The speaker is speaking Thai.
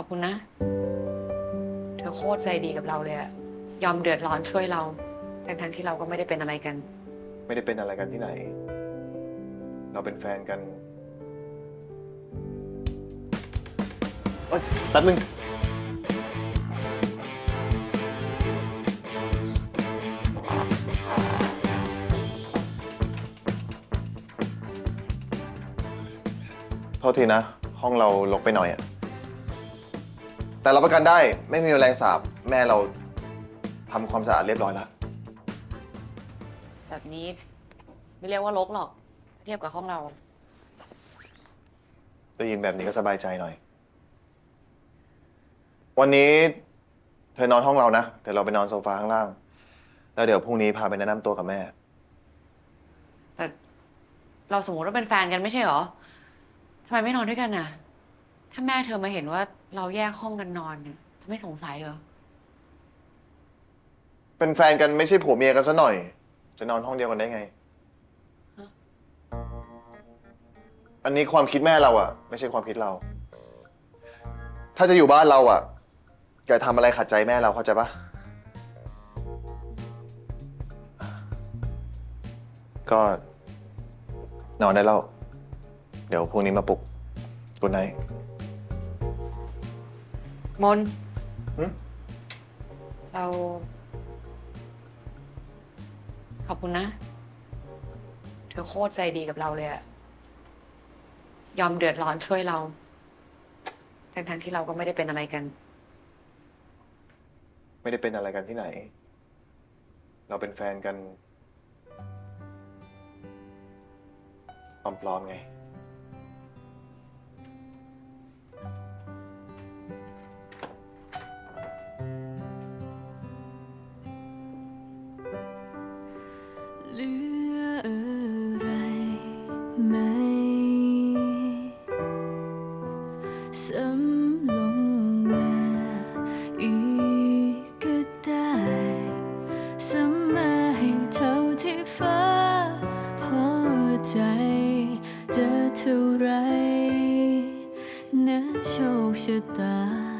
อบคุณนะ เธอโคตรใจดีกับเราเลยอะยอมเดือดร้อนช่วยเรา ทั้งๆที่เราก็ไม่ได้เป็นอะไรกัน ไม่ได้เป็นอะไรกันที่ไหน เราเป็นแฟนกันเอ้ยแป๊บนึง โทษทีนะ ห้องเราลกไปหน่อยอะ แต่เราประกันได้ไม่มีแมลงสาบแม่เราทำความสะอาดเรียบร้อยแล้ว แบบนี้ ไม่เรียกว่าลกหรอก เทียบกับห้องเรา ได้ยินแบบนี้ก็สบายใจหน่อย วันนี้เธอนอนห้องเรานะเดี๋ยวเราไปนอนโซฟาข้างล่าง แล้วเดี๋ยวพรุ่งนี้พาไปแนะนำตัวกับแม่ แต่เราสมมติว่าเป็นแฟนกันไม่ใช่เหรอทำไมไม่นอนด้วยกันน่ะ ถ้าแม่เธอมาเห็นว่า เราแยกห้องกันนอนเนี่ย จะไม่สงสัยเหรอ เป็นแฟนกันไม่ใช่ผัวเมียกันซะหน่อย จะนอนห้องเดียวกันได้ไง ฮะ อันนี้ความคิดแม่เราอะไม่ใช่ความคิดเรา ถ้าจะอยู่บ้านเราอะอย่าทำอะไรขัดใจแม่เราเข้าใจปะก็นอนได้แล้ว เดี๋ยวพรุ่งนี้มาปลุกกุนไน มนหึ เรา ขอบคุณนะ เธอโคตรใจดีกับเราเลยอะยอมเดือดร้อนช่วยเรา ทั้งๆที่เราก็ไม่ได้เป็นอะไรกัน ไม่ได้เป็นอะไรกันที่ไหน เราเป็นแฟนกันปลอมๆไง สำลงมาอีกก็ได้สำมาให้เท่าที่ฟ้าพอใจ จะเท่าไรนะโชคชะตา